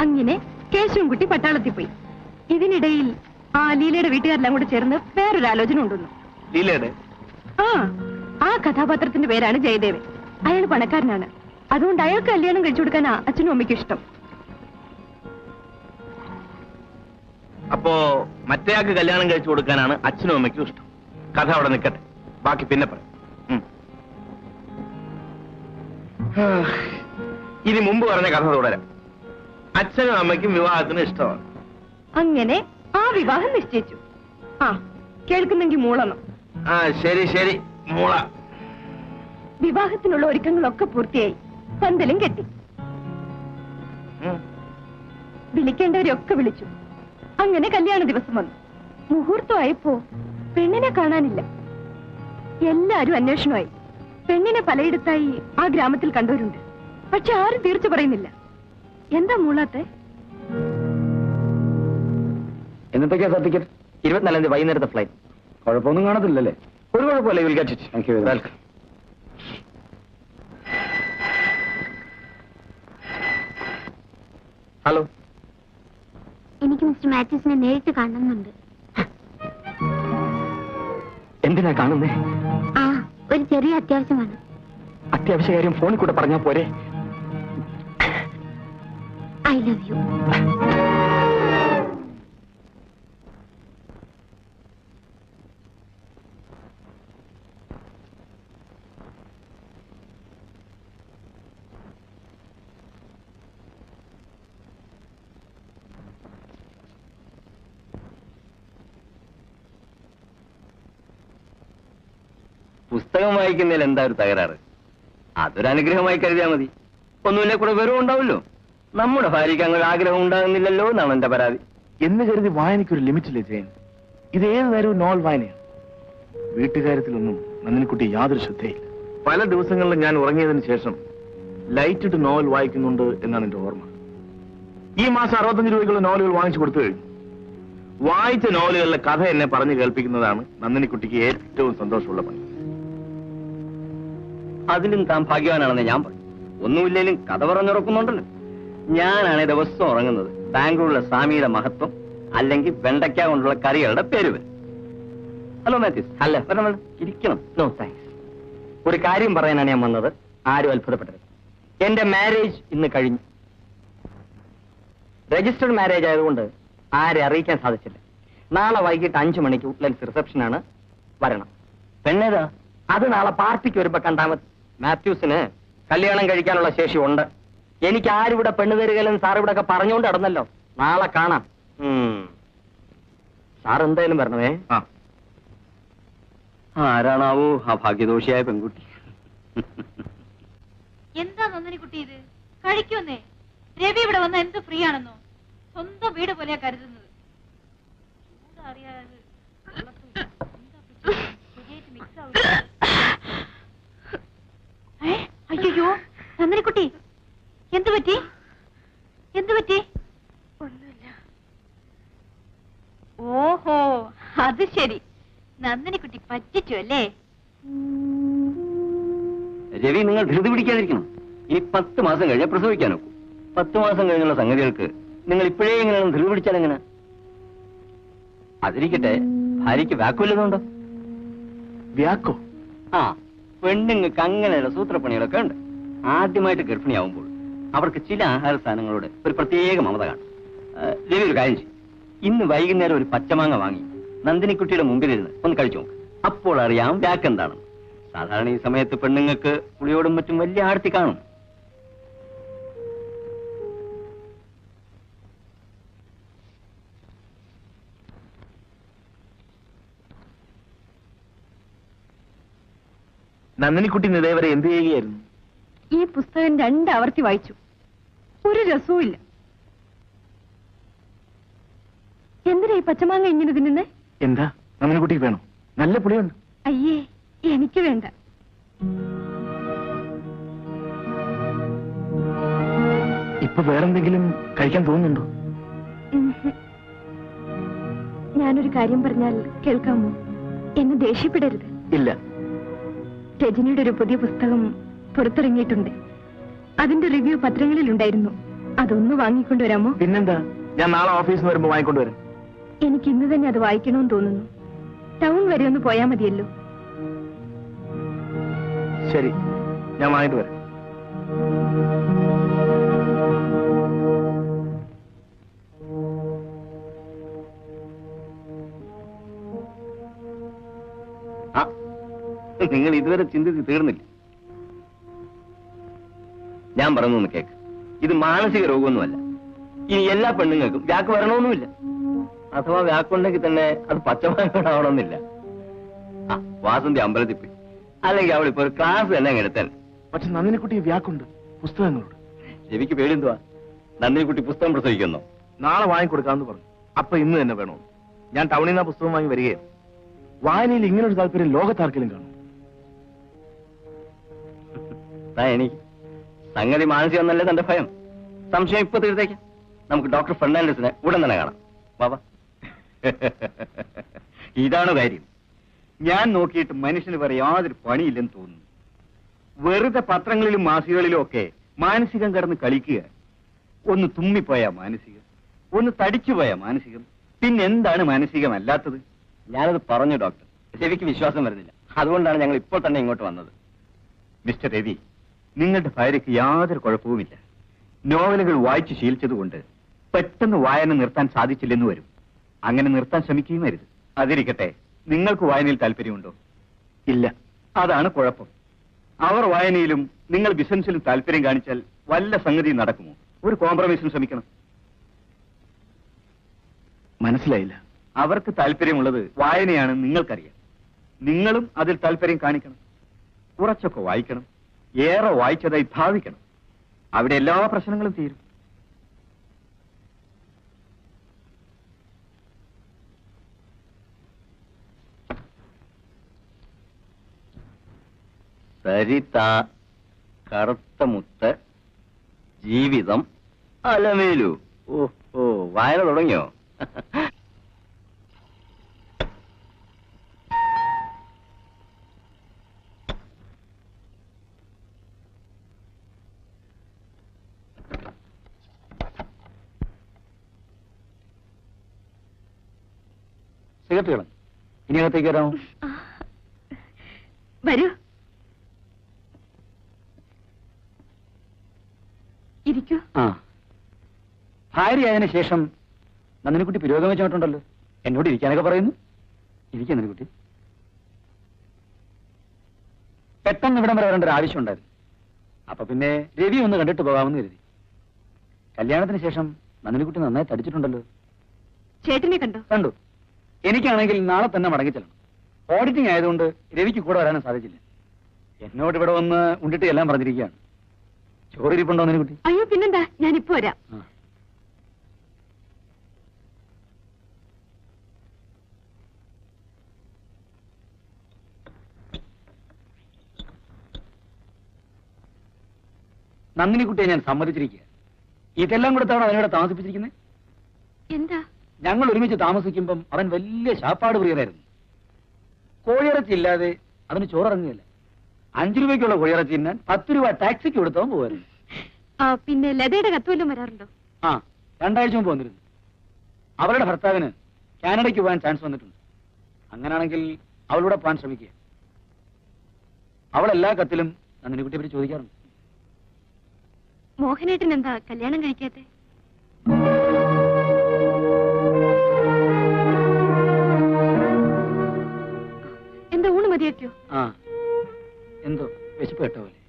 അങ്ങനെ കേശവൻകുട്ടി പട്ടാളത്തിൽ പോയി. ഇതിനിടയിൽ ആ ലീലയുടെ വീട്ടുകാരെല്ലാം കൂടെ ചേർന്ന് വേറൊരു ആലോചന ഉണ്ടെന്നു. ലീലയുടെ? ആ ആ കഥാപാത്രത്തിന്റെ പേരാണ് ജയദേവൻ. അയാൾ പണക്കാരനാണ്. അതുകൊണ്ട് അയാൾക്ക് കല്യാണം കഴിച്ചു കൊടുക്കാനാ അച്ഛനും അമ്മയ്ക്കും ഇഷ്ടം. അപ്പോ മറ്റേയാൾക്ക് കല്യാണം കഴിച്ചു കൊടുക്കാനാണ് അച്ഛനും അമ്മയ്ക്കും ഇഷ്ടം. കഥ അവിടെ നിൽക്കട്ടെ. ബാക്കി പിന്നെ പറയാം. ഇനി മുമ്പ് പറഞ്ഞ കഥ തുടരാം. അച്ഛനും അമ്മയ്ക്കും വിവാഹത്തിന് ഇഷ്ടമാണ്. അങ്ങനെ ആ വിവാഹം നിശ്ചയിച്ചു. ആ കേൾക്കുന്നെങ്കിൽ മൂളണം. ആ ശരി ശരി. മൂള. വിവാഹത്തിനുള്ള ഒരുക്കങ്ങളൊക്കെ പൂർത്തിയായി. പന്തലും കെട്ടി. വിളിക്കേണ്ടവരെയൊക്കെ വിളിച്ചു. അങ്ങനെ കല്യാണ ദിവസം വന്നു. മുഹൂർത്തമായപ്പോ പെണ്ണിനെ കാണാനില്ല. എല്ലാരും അന്വേഷണമായി. പെണ്ണിനെ പലയിടത്തായി ആ ഗ്രാമത്തിൽ കണ്ടവരുണ്ട്. പക്ഷെ ആരും തീർച്ച പറയുന്നില്ല. എന്താ മൂളാത്തെ? എന്നത്തേക്കാ സർട്ടിഫിക്കറ്റ് ഇരുപത്തിനാലാം തീയതി വൈകുന്നേരത്തെ ഫ്ലൈറ്റ് കുഴപ്പമൊന്നും കാണത്തില്ലല്ലേ? ഒരു കുഴപ്പമില്ല will get it thank you welcome hello എനിക്ക് മിസ്റ്റർ മാത്യൂസിനെ നേരിട്ട് കാണുന്നുണ്ട് എന്തിനാ കാണുന്നേ? ആ ഒരു ചെറിയ അത്യാവശ്യമാണ്. അത്യാവശ്യ കാര്യം ഫോണിൽ കൂടെ പറഞ്ഞാ പോരെ? ഐ ലവ് യു പുസ്തകം വായിക്കുന്നതിൽ എന്താ ഒരു തകരാറ്? അതൊരു അനുഗ്രഹമായി കരുതിയാൽ മതി. ഒന്നുമില്ല കൂടെ വെറും ഉണ്ടാവുമല്ലോ. നമ്മുടെ ഭാര്യയ്ക്ക് അങ്ങനെ ആഗ്രഹം ഉണ്ടാകുന്നില്ലല്ലോ എന്നാണ് എന്റെ പരാതി. എന്ന് കരുതി വായനയ്ക്കൊരു ലിമിറ്റില്ലേ ജയൻ? ഇത് ഏത് നേരവും നോൾ വായനയാണ് വീട്ടുകാര്യത്തിലൊന്നും നന്ദിനിക്കുട്ടി യാതൊരു ശ്രദ്ധയില്ല. പല ദിവസങ്ങളിലും ഞാൻ ഉറങ്ങിയതിന് ശേഷം ലൈറ്റ് ഇട്ട് നോവൽ വായിക്കുന്നുണ്ട് എന്നാണ് എന്റെ ഓർമ്മ. ഈ മാസം അറുപത്തഞ്ച് രൂപയ്ക്കുള്ള നോവലുകൾ വാങ്ങിച്ചു കൊടുത്തു കഴിഞ്ഞു. വായിച്ച നോവലുകളിലെ കഥ എന്നെ പറഞ്ഞു കേൾപ്പിക്കുന്നതാണ് നന്ദിനിക്കുട്ടിക്ക് ഏറ്റവും സന്തോഷമുള്ള പണി. അതിലും താൻ ഭാഗ്യവാനാണെന്ന് ഞാൻ പറയും ഒന്നുമില്ലെങ്കിലും കഥ പറഞ്ഞുറക്കുന്നുണ്ടല്ലോ. ഞാനാണ് ദിവസം ഉറങ്ങുന്നത്. ബാംഗ്ലൂരിലെ സ്വാമിയുടെ മഹത്വം അല്ലെങ്കിൽ വെണ്ടയ്ക്ക കൊണ്ടുള്ള കറികളുടെ പേര് ഹലോ മാത്യൂസ് അല്ല വരണം ഇരിക്കണം. നോ താങ്ക്സ് ഒരു കാര്യം പറയാനാണ് ഞാൻ വന്നത്. ആരും അത്ഭുതപ്പെട്ടത് എന്റെ മാരേജ് ഇന്ന് കഴിഞ്ഞു. രജിസ്റ്റർഡ് മാരേജ് ആയതുകൊണ്ട് ആരെ അറിയിക്കാൻ സാധിച്ചില്ല. നാളെ വൈകിട്ട് അഞ്ചു മണിക്ക് ഉഡ്ലൻസ് റിസപ്ഷൻ ആണ് വരണം. പെണ്ണേതാ? അത് നാളെ പാർട്ടിക്ക് വരുമ്പോ കണ്ടാൽ മതി. മാത്യൂസിന് കല്യാണം കഴിക്കാനുള്ള ശേഷി ഉണ്ട്. എനിക്ക് ആരിവിടെ പെണ്ണ് തരികയില്ലെന്ന് സാർ ഇവിടെ ഒക്കെ പറഞ്ഞുകൊണ്ട് നടന്നല്ലോ. നാളെ കാണാം. സാർ എന്തായാലും വരണമേ. ആ. ആരാണാവോ ആ ഭാഗ്യദോഷിയായ പെൺകുട്ടി. എന്താ നന്ദിനി കുട്ടി ഇത്? കഴിക്കുന്നേ രവി ഇവിടെ വന്ന എന്ത് ഫ്രീ ആണെന്നോ സ്വന്തം വീട് പോലെയാ കരുതുന്നത്. അയ്യോ അറിയാതെ കുട്ടി ആവില്ല. നന്ദിനിക്കുട്ടി എന്തു പറ്റി? എന്തു പറ്റി? ഓഹോ അത് ശരി. നന്ദിനിക്കുട്ടി പറ്റിച്ചു അല്ലേ? രവി നിങ്ങൾ ധൃതി പിടിക്കാതിരിക്കണം. ഇനി പത്ത് മാസം കഴിഞ്ഞാൽ പ്രസവിക്കാൻ നോക്കൂ പത്ത് മാസം കഴിഞ്ഞുള്ള സംഗതികൾക്ക് നിങ്ങൾ ഇപ്പോഴേ ഇങ്ങനെയാണ് ധൃതി പിടിച്ചാൽ എങ്ങനെ? അതിരിക്കട്ടെ ഭാര്യയ്ക്ക് വാക്കുവല്ലതുണ്ടോ വ്യാക്കോ ആ പെണ്ണുങ്ങൾക്ക് അങ്ങനെയുള്ള സൂത്രപ്പണികളൊക്കെ ഉണ്ട്. ആദ്യമായിട്ട് ഗർഭിണിയാവുമ്പോൾ. അവർക്ക് ചില ആഹാര സാധനങ്ങളോട് ഒരു പ്രത്യേക മമത കാണും രവി ഒരു കാര്യം ചെയ്യും. ഇന്ന് വൈകുന്നേരം ഒരു പച്ചമാങ്ങ വാങ്ങി നന്ദിനിക്കുട്ടിയുടെ മുമ്പിലിരുന്ന് ഒന്ന് കഴിച്ചു നോക്ക്. അപ്പോൾ അറിയാം ബാക്ക് എന്താണെന്ന് സാധാരണ ഈ സമയത്ത് പെണ്ണുങ്ങൾക്ക് പുളിയോടും മറ്റും വലിയ ആർത്തി കാണും. നന്ദിനിക്കുട്ടി നിതേവരെ എന്ത് ചെയ്യുകയായിരുന്നു? ഈ പുസ്തകം രണ്ട് രണ്ടാവർത്തി വായിച്ചു. ഒരു രസവും ഇല്ല. എന്തിനാ ഈ പച്ചമാങ്ങ ഇങ്ങനെ തിന്നുന്നേ? എന്താ? നന്ദിനിക്കുട്ടിക്ക് വേണോ? നല്ല പുളിയുണ്ട്. അയ്യേ എനിക്ക് വേണ്ട. ഇപ്പൊ വേറെന്തെങ്കിലും കഴിക്കാൻ തോന്നുന്നുണ്ടോ. ഞാനൊരു കാര്യം പറഞ്ഞാൽ കേൾക്കാമോ? എന്നെ ദേഷ്യപ്പെടരുത്. ഇല്ല. രജനിയുടെ ഒരു പുതിയ പുസ്തകം പുറത്തിറങ്ങിയിട്ടുണ്ട്. അതിന്റെ റിവ്യൂ പത്രങ്ങളിൽ ഉണ്ടായിരുന്നു അതൊന്ന് വാങ്ങിക്കൊണ്ടുവരാമോ? പിന്നെന്താ? ഞാൻ നാളെ ഓഫീസിൽ നിന്ന് വരുമ്പോ വാങ്ങിക്കൊണ്ടുവരും. എനിക്ക് ഇന്ന് തന്നെ അത് വായിക്കണമെന്ന് തോന്നുന്നു. ടൗൺ വരെ ഒന്ന് പോയാ മതിയല്ലോ. ശരി. ഞാൻ വാങ്ങിട്ട് വരാം. നിങ്ങൾ ഇതുവരെ ചിന്തിച്ച് തീർന്നില്ല. ഞാൻ പറഞ്ഞൊന്ന് കേക്ക്. ഇത് മാനസിക രോഗമൊന്നുമല്ല. ഇനി എല്ലാ പെണ്ണുങ്ങൾക്കും വ്യാക്ക് വരണമെന്നുമില്ല. അഥവാ വ്യാക്കുണ്ടെങ്കിൽ തന്നെ അത് പച്ചമാകണമെന്നില്ല ആ വാസന്തി അമ്പലത്തിൽ പോയി. അല്ലെങ്കിൽ അവൾ ഇപ്പൊ ഒരു ക്ലാസ് തന്നെ എടുത്താൽ പക്ഷെ നന്ദിനിക്കുട്ടി വ്യാക്കുണ്ട്. പുസ്തകങ്ങളോട്. രവിക്ക് പേടിന്തുവാ നന്ദിനിക്കുട്ടി പുസ്തകം പ്രസവിക്കുന്നു. നാളെ വാങ്ങിക്കൊടുക്കാമെന്ന് പറഞ്ഞു. അപ്പൊ ഇന്ന് തന്നെ വേണോ? ഞാൻ ടൗണിൽ നിന്ന് പുസ്തകം വാങ്ങി വരികയാണ്. വായനയിൽ ഇങ്ങനൊരു താല്പര്യം ലോകത്താർക്കെങ്കിലും കാണും. എനിക്ക് സംഗതി മാനസികം എന്നല്ലേ തന്റെ ഭയം? സംശയം ഇപ്പൊ തീർത്തേക്കാം. നമുക്ക് ഡോക്ടർ ഫെർണാണ്ടസിനെ ഉടൻ തന്നെ കാണാം. വാ ഇതാണ് കാര്യം? ഞാൻ നോക്കിയിട്ട് മനുഷ്യന് വേറെ യാതൊരു പണിയില്ലെന്ന് തോന്നുന്നു. വെറുതെ പത്രങ്ങളിലും മാസികകളിലും ഒക്കെ മാനസികം കിടന്ന് കളിക്കുക. ഒന്ന് തുമ്മിപ്പോയാ മാനസികം. ഒന്ന് തടിച്ചുപോയാ മാനസികം. പിന്നെന്താണ് മാനസികമല്ലാത്തത് ഞാനത് പറഞ്ഞു ഡോക്ടർ. രവിക്ക് വിശ്വാസം വരുന്നില്ല. അതുകൊണ്ടാണ് ഞങ്ങൾ ഇപ്പോൾ തന്നെ ഇങ്ങോട്ട് വന്നത്. മിസ്റ്റർ രവി നിങ്ങളുടെ ഭാര്യയ്ക്ക് യാതൊരു കുഴപ്പവുമില്ല. നോവലുകൾ വായിച്ച് ശീലിച്ചതുകൊണ്ട് പെട്ടെന്ന് വായന നിർത്താൻ സാധിച്ചില്ലെന്ന് വരും. അങ്ങനെ നിർത്താൻ ശ്രമിക്കുകയും വരുത് അതിരിക്കട്ടെ നിങ്ങൾക്ക് വായനയിൽ താല്പര്യമുണ്ടോ? ഇല്ല. അതാണ് കുഴപ്പം. അവർ വായനയിലും നിങ്ങൾ ബിസിനസ്സിലും താല്പര്യം കാണിച്ചാൽ വല്ല സംഗതിയും നടക്കുമോ? ഒരു കോംപ്രമൈസിന് ശ്രമിക്കണം. മനസ്സിലായില്ല. അവർക്ക് താല്പര്യമുള്ളത് വായനയാണെന്ന് നിങ്ങൾക്കറിയാം. നിങ്ങളും അതിൽ താല്പര്യം കാണിക്കണം. കുറച്ചൊക്കെ വായിക്കണം. ഏറെ വായിച്ചതായി ഭാവിക്കണം. അവിടെ എല്ലാ പ്രശ്നങ്ങളും തീരും. സരിത കറുത്ത മുത്ത് ജീവിതം അലമേലു ഓ ഓ വായന തുടങ്ങിയോ? സിഗരറ്റ് കളഞ്ഞു ഇനി അകത്തേക്ക് വരാമോ? വരൂ. ഇരിക്കൂ. ആ. ഭാര്യയായതിനു ശേഷം നന്ദിനിക്കുട്ടി പുരോഗമിച്ചിട്ടുണ്ടല്ലോ എന്നോട് ഇരിക്കാനൊക്കെ പറയുന്നു. ഇരിക്കാൻ നന്ദിനിക്കുട്ടി. പെട്ടെന്ന് ഇവിടം വരെ വരേണ്ട ഒരു ആവശ്യം ഉണ്ടായിരുന്നു. അപ്പൊ പിന്നെ രവി ഒന്ന് കണ്ടിട്ട് പോകാമെന്ന് കരുതി. കല്യാണത്തിന് ശേഷം നന്ദിനിക്കുട്ടി നന്നായി തടിച്ചിട്ടുണ്ടല്ലോ. ചേട്ടനെ കണ്ടോ? കണ്ടു. എനിക്കാണെങ്കിൽ നാളെ തന്നെ മടങ്ങി മടങ്ങിച്ചെല്ലണം ഓഡിറ്റിംഗ് ആയതുകൊണ്ട് രവിക്ക് കൂടെ വരാനും സാധിച്ചില്ല. എന്നോട് ഇവിടെ വന്ന് ഉണ്ടിട്ട് എല്ലാം പറഞ്ഞിരിക്കുകയാണ്. ചോറിരിപ്പുണ്ടോ കുട്ടി? അയ്യോ പിന്നെന്താ? ഞാൻ ഇപ്പൊ വരാം. നന്ദിനി കുട്ടിയെ ഞാൻ സമ്മതിച്ചിരിക്കുക ഇതെല്ലാം കൊടുത്താണ് അതിനോട് താമസിപ്പിച്ചിരിക്കുന്നത് എന്താ? ഞങ്ങൾ ഒരുമിച്ച് താമസിക്കുമ്പം അവൻ വലിയ ശാപ്പാട് പ്രിയനായിരുന്നു. കോഴിയിറച്ചി ഇല്ലാതെ അവന് ചോറിറങ്ങിയല്ല അഞ്ചു രൂപയ്ക്കുള്ള കോഴിയിറച്ചി തിന്നാൻ പത്ത് രൂപ ടാക്സിക്ക് കൊടുത്തവൻ പോവായിരുന്നു. ആ, പിന്നെ ലതയുടെ കത്തുവല്ലോ വരാറുണ്ടോ? ആ രണ്ടാഴ്ച മുമ്പ് വന്നിരുന്നു. അവളുടെ ഭർത്താവിന് കാനഡയ്ക്ക് പോകാൻ ചാൻസ് വന്നിട്ടുണ്ട്. അങ്ങനാണെങ്കിൽ അവളൂടെ പോകാൻ ശ്രമിക്കുക. അവൾ എല്ലാ കത്തിലും നന്ദിനിക്കുട്ടിയെ പറ്റി ചോദിക്കാറുണ്ട്. മോഹനേട്ടൻ എന്താ കല്യാണം കഴിക്കാത്തെ? മതിയാക്കിയോ ആ. എന്തോ? വിശപ്പ് പോലെ